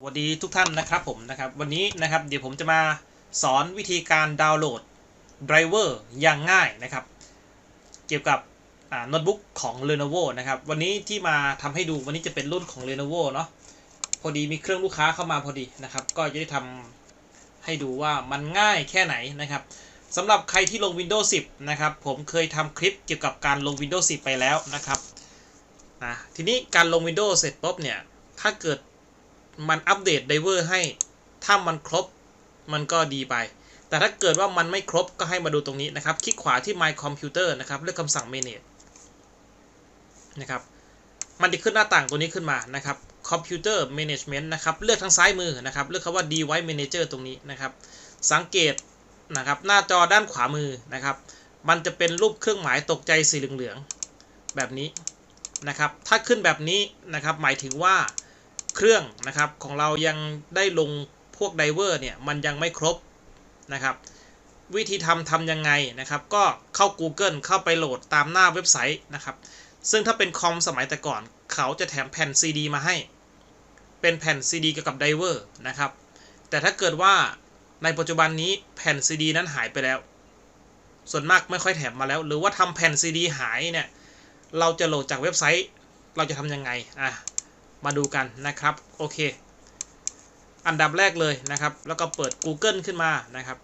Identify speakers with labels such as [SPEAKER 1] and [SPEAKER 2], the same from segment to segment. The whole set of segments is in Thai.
[SPEAKER 1] สวัสดีทุกท่านนะครับผมนะครับวันนี้นะครับเดี๋ยวผมจะมาสอนวิธีการดาวน์โหลดไดรเวอร์อย่างง่ายนะครับ เกี่ยวกับโน้ตบุ๊กของ Lenovo นะครับวันนี้ที่มาทำให้ดูวันนี้จะเป็นรุ่นของ Lenovo เนาะพอดีมีเครื่องลูกค้าเข้ามาพอดีนะครับ ก็จะได้ทำให้ดูว่ามันง่ายแค่ไหนนะครับสำหรับใครที่ลง Windows 10 นะครับ ผมเคยทำคลิปเกี่ยวกับการลง Windows 10 ไปแล้วนะครับนะทีนี้การลง Windows เสร็จปุ๊บเนี่ยถ้าเกิด มันอัปเดตไดเวอร์ให้ ถ้ามันครบมันก็ดีไป แต่ถ้าเกิดว่ามันไม่ครบก็ให้มาดูตรงนี้นะครับ คลิกขวาที่ My Computer นะครับ เลือกคำสั่ง Manage นะครับ มันจะขึ้นหน้าต่างตัวนี้ขึ้นมานะครับ Computer Management นะครับ เลือกทางซ้ายมือนะครับ เลือกคำว่า Device Manager ตรงนี้นะครับ สังเกตนะครับ หน้าจอด้านขวามือนะครับ มันจะเป็นรูปเครื่องหมายตกใจสีเหลืองๆแบบนี้นะครับ ถ้าขึ้นแบบนี้นะครับ หมายถึงว่า เครื่องนะครับ ของเรายังได้ลงพวกไดเวอร์เนี่ย มันยังไม่ครบนะครับ วิธีทำทำยังไงนะครับ ก็เข้า Google เข้าไปโหลดตามหน้าเว็บไซต์นะครับ ซึ่งถ้าเป็นคอมสมัยแต่ก่อน เขาจะแถมแผ่น CD มาให้ เป็นแผ่น CD เกี่ยวกับไดเวอร์นะครับ แต่ถ้าเกิดว่าในปัจจุบันนี้แผ่น CD นั้นหายไปแล้ว ส่วนมากไม่ค่อยแถมมาแล้ว หรือว่าทำแผ่น CD หายเนี่ย เราจะโหลดจากเว็บไซต์ เราจะทำยังไง อะ มาดูกันนะครับ โอเค อันดับแรกเลยนะครับ แล้วก็เปิด Google ขึ้นมานะครับ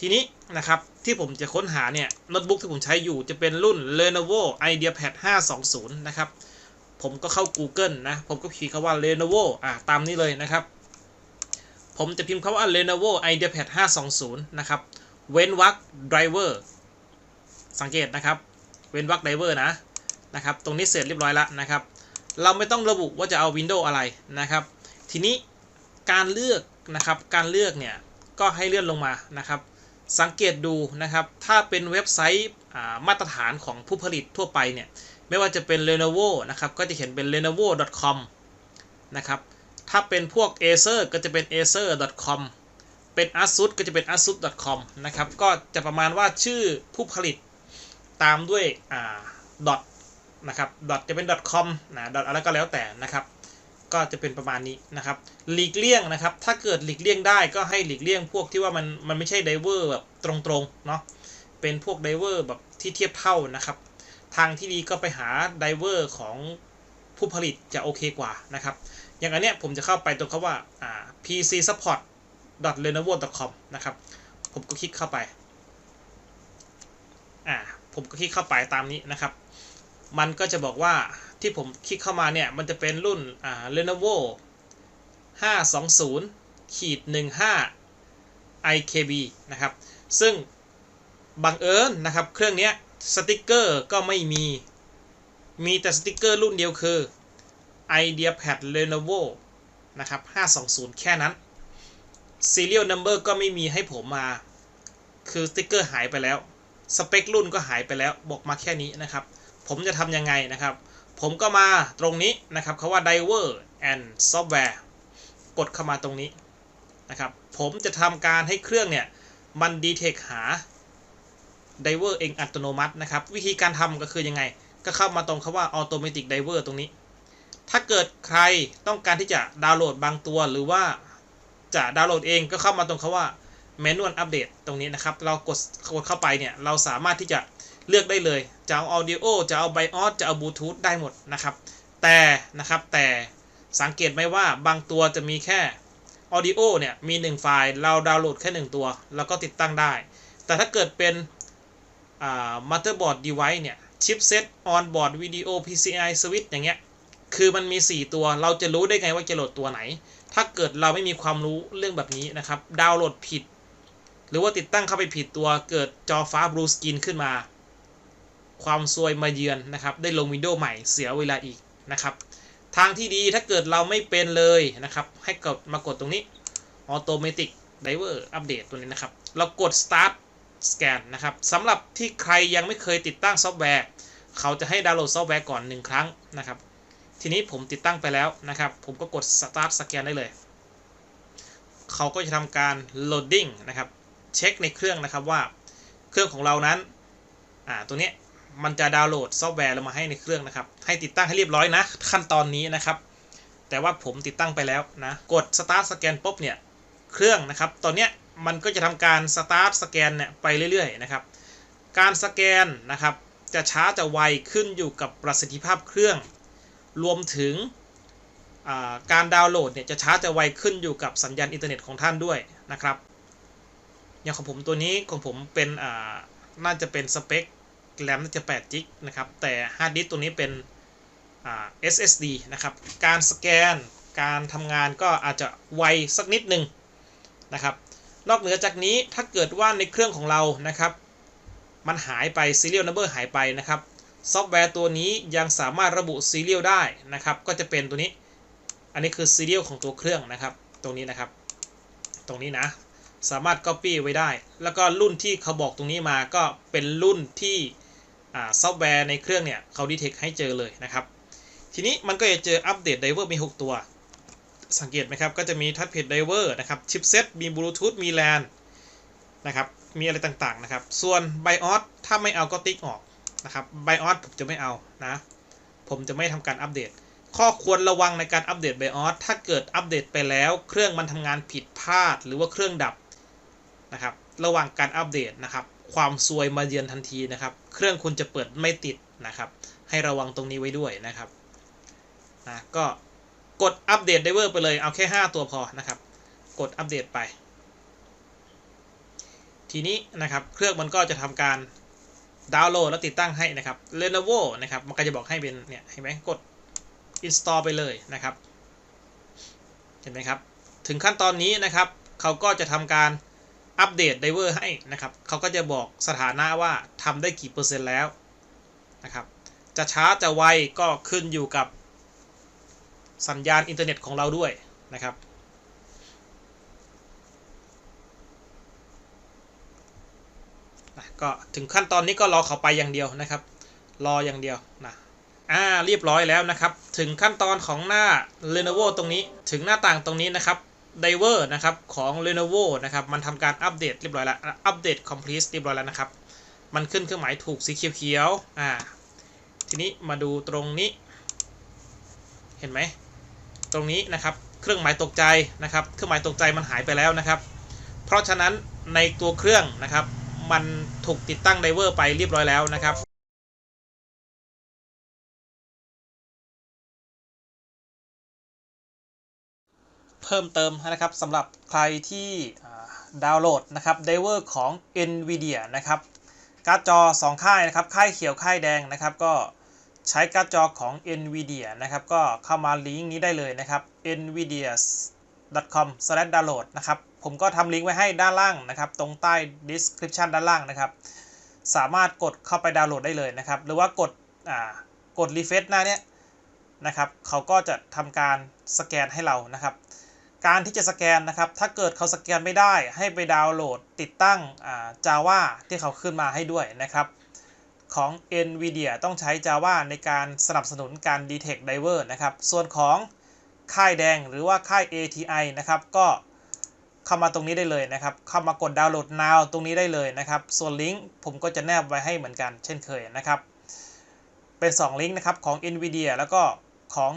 [SPEAKER 1] ทีนี้นะครับที่ผมจะค้นหาเนี่ยโน้ตบุ๊กที่ผมใช้อยู่จะเป็นรุ่น Lenovo IdeaPad 520 นะครับ ผมก็เข้า Google นะ ผมก็พิมพ์คำว่า Lenovo อ่าตามนี้เลยนะครับ ผมจะพิมพ์คำว่า Lenovo IdeaPad 520 นะครับ เว้นวรรค driver สังเกตนะครับ เว้นวรรค driver นะนะครับ ตรงนี้เสร็จเรียบร้อยแล้วนะครับ เราไม่ต้องระบุว่าจะเอา Windows อะไรนะครับ ทีนี้การเลือกนะครับการเลือกเนี่ยก็ให้เลื่อนลงมานะครับ สังเกตดูนะครับ ถ้าเป็นเว็บไซต์มาตรฐานของผู้ผลิตทั่วไปเนี่ยไม่ว่าจะเป็น Lenovo นะครับก็จะเขียนเป็น lenovo.com นะครับถ้าเป็นพวก Acer ก็จะเป็น acer.com เป็น ASUS ก็จะเป็น asus.com นะครับก็จะประมาณว่าชื่อผู้ผลิตตามด้วยอ่า dot นะครับดอทจะเป็น .com นะดอทอะไรก็แล้วแต่นะครับ ก็จะเป็นประมาณนี้นะครับหลีกเลี่ยงนะครับ ถ้าเกิดหลีกเลี่ยงได้ก็ให้หลีกเลี่ยงพวกที่ว่ามันมันไม่ใช่ไดเวอร์แบบตรงๆเนาะเป็นพวกไดเวอร์แบบที่เทียบเท่านะครับ ทางที่ดีก็ไปหาไดเวอร์ของผู้ผลิตจะโอเคกว่านะครับ อย่างอันเนี้ยผมจะเข้าไปตรงคำว่าอ่า pc support lenovo com นะครับ ผมก็คลิกเข้าไป อ่า ผมก็คลิกเข้าไปตามนี้นะครับ มันก็จะบอกว่าที่ผมคลิกเข้ามาเนี่ย มันจะเป็นรุ่นอ่า Lenovo 520ขีด15 IKB นะครับ ซึ่งบังเอิญนะครับ เครื่องนี้สติกเกอร์ก็ไม่มี มีแต่สติกเกอร์รุ่นเดียวคือ IdeaPad Lenovo นะครับ 520 แค่นั้น Serial Number ก็ไม่มีให้ผมมา คือสติกเกอร์หายไปแล้ว สเปครุ่นก็หายไปแล้ว บอกมาแค่นี้นะครับ ผมจะทำยังไงนะครับ ผมก็มาตรงนี้นะครับคาว่า Diver and Software กดเข้ามาตรงนี้นะครับ ผมจะทำการให้เครื่องเนี่ย มันดีเทคหา Diver เองอัตโนมัตินะครับ วิธีการทำก็คือยังไง ก็เข้ามาตรงคาว่า Automatic Diver ตรงนี้ ถ้าเกิดใครต้องการที่จะดาวน์โหลดบางตัว หรือว่าจะดาวน์โหลดเองก็เข้ามาตรงคาว่า Manual Update ตรงนี้นะครับ เรากดกดเข้าไปเนี่ย เราสามารถที่จะ เลือกได้เลย จะเอา Audio จะเอา BIOS จะเอา Bluetooth ได้หมดนะครับ แต่นะครับแต่สังเกตไหมว่าบางตัวจะมีแค่ Audio เนี่ยมี 1 ไฟล์เราดาวน์โหลดแค่ 1 ตัว แล้วก็ติดตั้งได้ แต่ถ้าเกิดเป็นอ่า motherboard device เนี่ย chipset onboard video PCI switch อย่างเงี้ยคือมันมี 4 ตัวเราจะรู้ได้ไงว่าจะโหลดตัวไหน ถ้าเกิดเราไม่มีความรู้เรื่องแบบนี้นะครับ ดาวน์โหลดผิด หรือว่าติดตั้งเข้าไปผิดตัวเกิดจอฟ้า blue screen ขึ้นมา ความซวยมาเยือนนะครับ ได้ลงวินโดว์ใหม่เสียเวลาอีกนะครับ ทางที่ดีถ้าเกิดเราไม่เป็นเลยนะครับ ให้กดมากดตรงนี้ Automatic Diver Update ตัวนี้นะครับ เรากด Start Scan นะครับสำหรับที่ใครยังไม่เคยติดตั้งซอฟต์แวร์ เขาจะให้ดาวน์โหลดซอฟต์แวร์ก่อน 1 ครั้งนะครับ ทีนี้ผมติดตั้งไปแล้วนะครับ ผมก็กด Start Scan ได้เลย เขาก็จะทำการ loading นะครับ เช็คในเครื่องนะครับว่าเครื่องของเรานั้น อ่า ตัวนี้ มันจะดาวน์โหลดซอฟต์แวร์ลงมาให้ในเครื่องนะครับ ให้ติดตั้งให้เรียบร้อยนะ ขั้นตอนนี้นะครับ แต่ว่าผมติดตั้งไปแล้วนะ กด start scan ปุ๊บเนี่ย เครื่องนะครับ ตอนเนี้ยมันก็จะทำการ start scan เนี่ยไปเรื่อยๆนะครับ การสแกนนะครับ จะช้าจะไวขึ้นอยู่กับประสิทธิภาพเครื่อง รวมถึงาการดาวน์โหลดเนี่ยจะช้าจะไวขึ้นอยู่กับสัญญาณอินเทอร์เน็ตของท่านด้วยนะครับ อย่างของผมตัวนี้ของผมเป็นอ่าน่าจะเป็นสเปค แรมน่าจะ8จิกนะครับ แต่ฮาร์ดดิสตัวนี้เป็น SSD นะครับ การสแกน การทำงานก็อาจจะไวสักนิดหนึ่งนะครับ นอกเหนือจากนี้ถ้าเกิดว่าในเครื่องของเรานะครับ มันหายไป serial number หายไปนะครับ ซอฟต์แวร์ตัวนี้ยังสามารถระบุ serial ได้นะครับ ก็จะเป็นตัวนี้ อันนี้คือ serial ของตัวเครื่องนะครับ ตรงนี้นะครับ ตรงนี้นะ สามารถ copy ไว้ได้ แล้วก็รุ่นที่เขาบอกตรงนี้มาก็เป็นรุ่นที่ ซอฟต์แวร์ในเครื่องเนี่ยเขาดีเทคให้เจอเลยนะครับ ทีนี้มันก็จะเจออัปเดตไดเวอร์มี 6 ตัว สังเกตไหมครับ ก็จะมีทัชเพจไดเวอร์นะครับชิปเซ็ตมีบลูทูธมี LAN นะครับมีอะไรต่างๆนะครับ ส่วน BIOS ถ้าไม่เอาก็ติ๊กออกนะครับ BIOS ผมจะไม่เอานะ ผมจะไม่ทำการอัปเดต ข้อควรระวังในการอัปเดต BIOS ถ้าเกิดอัปเดตไปแล้ว เครื่องมันทำงานผิดพลาดหรือว่าเครื่องดับนะครับ ระหว่างการอัปเดตนะครับ ความซวยมาเยือนทันทีนะครับ เครื่องคุณจะเปิดไม่ติดนะครับ ให้ระวังตรงนี้ไว้ด้วยนะครับนะก็กดอัปเดตไดเวอร์ไปเลยเอาแค่ 5 ตัวพอนะครับ กดอัปเดตไป ทีนี้นะครับเครื่องมันก็จะทำการดาวน์โหลดและติดตั้งให้นะครับ Lenovo นะครับ มันก็จะบอกให้เป็นเนี่ยเห็นไหมกด install ไปเลยนะครับ เห็นไหมครับ ถึงขั้นตอนนี้นะครับ เขาก็จะทำการ อัปเดตไดเวอร์ให้นะครับเขาก็จะบอกสถานะว่าทำได้กี่เปอร์เซ็นต์แล้วนะครับ จะช้าจะไวก็ขึ้นอยู่กับสัญญาณอินเทอร์เน็ตของเราด้วยนะครับ ก็ถึงขั้นตอนนี้ก็รอเขาไปอย่างเดียวนะครับ รออย่างเดียวนะอ่าเรียบร้อยแล้วนะครับ ถึงขั้นตอนของหน้า Lenovo ตรงนี้ ถึงหน้าต่างตรงนี้นะครับ Diver นะครับของ Lenovo นะครับมันทำการอัปเดตเรียบร้อยแล้วอัปเดต complete เรียบร้อยแล้วนะครับ มันขึ้นเครื่องหมายถูกสีเขียวๆอ่าทีนี้มาดูตรงนี้ เห็นไหมตรงนี้นะครับเครื่องหมายตกใจนะครับ เครื่องหมายตกใจมันหายไปแล้วนะครับ เพราะฉะนั้นในตัวเครื่องนะครับ มันถูกติดตั้งไดเวอร์ไปเรียบร้อยแล้วนะครับ เพิ่มเติมนะครับสำหรับใครที่ดาวน์โหลดนะครับไดเวอร์ของ NVIDIA นะครับการ์ดจอ 2 ค่ายนะครับค่ายเขียวค่ายแดงนะครับก็ใช้การ์ดจอของ NVIDIA นะครับก็เข้ามาลิงก์นี้ได้เลยนะครับ nvidia.com/download นะครับผมก็ทำลิงก์ไว้ให้ด้านล่างนะครับตรงใต้ description ด้านล่างนะครับสามารถกดเข้าไปดาวน์โหลดได้เลยนะครับหรือว่ากดอ่ากดรีเฟซหน้าเนี้ยนะครับเขาก็จะทำการสแกนให้เรานะครับ การที่จะสแกนนะครับ ถ้าเกิดเขาสแกนไม่ได้ให้ไปดาวน์โหลดติดตั้งอ่า Java ที่เขาขึ้นมาให้ด้วยนะครับของ NVIDIA ต้องใช้ Java ในการสนับสนุนการ Detect Driver นะครับ ส่วนของค่ายแดงหรือว่าค่าย ATI นะครับ ก็เข้ามาตรงนี้ได้เลยนะครับ เข้ามากดดาวน์โหลด now ตรงนี้ได้เลยนะครับ ส่วนลิงก์ผมก็จะแนบไว้ให้เหมือนกันเช่นเคยนะครับ เป็น 2 ลิงก์นะครับของ NVIDIA แล้วก็ของ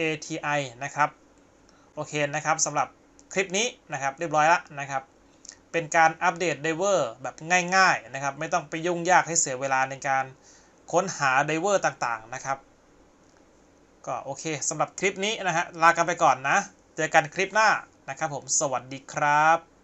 [SPEAKER 1] ATI นะครับ โอเคนะครับสำหรับคลิปนี้นะครับเรียบร้อยแล้วนะครับ เป็นการอัปเดตไดเวอร์แบบง่ายๆนะครับ ไม่ต้องไปยุ่งยากให้เสียเวลาในการค้นหาไดเวอร์ต่างๆนะครับ ก็โอเคสำหรับคลิปนี้นะฮะลากันไปก่อนนะ เจอกันคลิปหน้านะครับผมสวัสดีครับ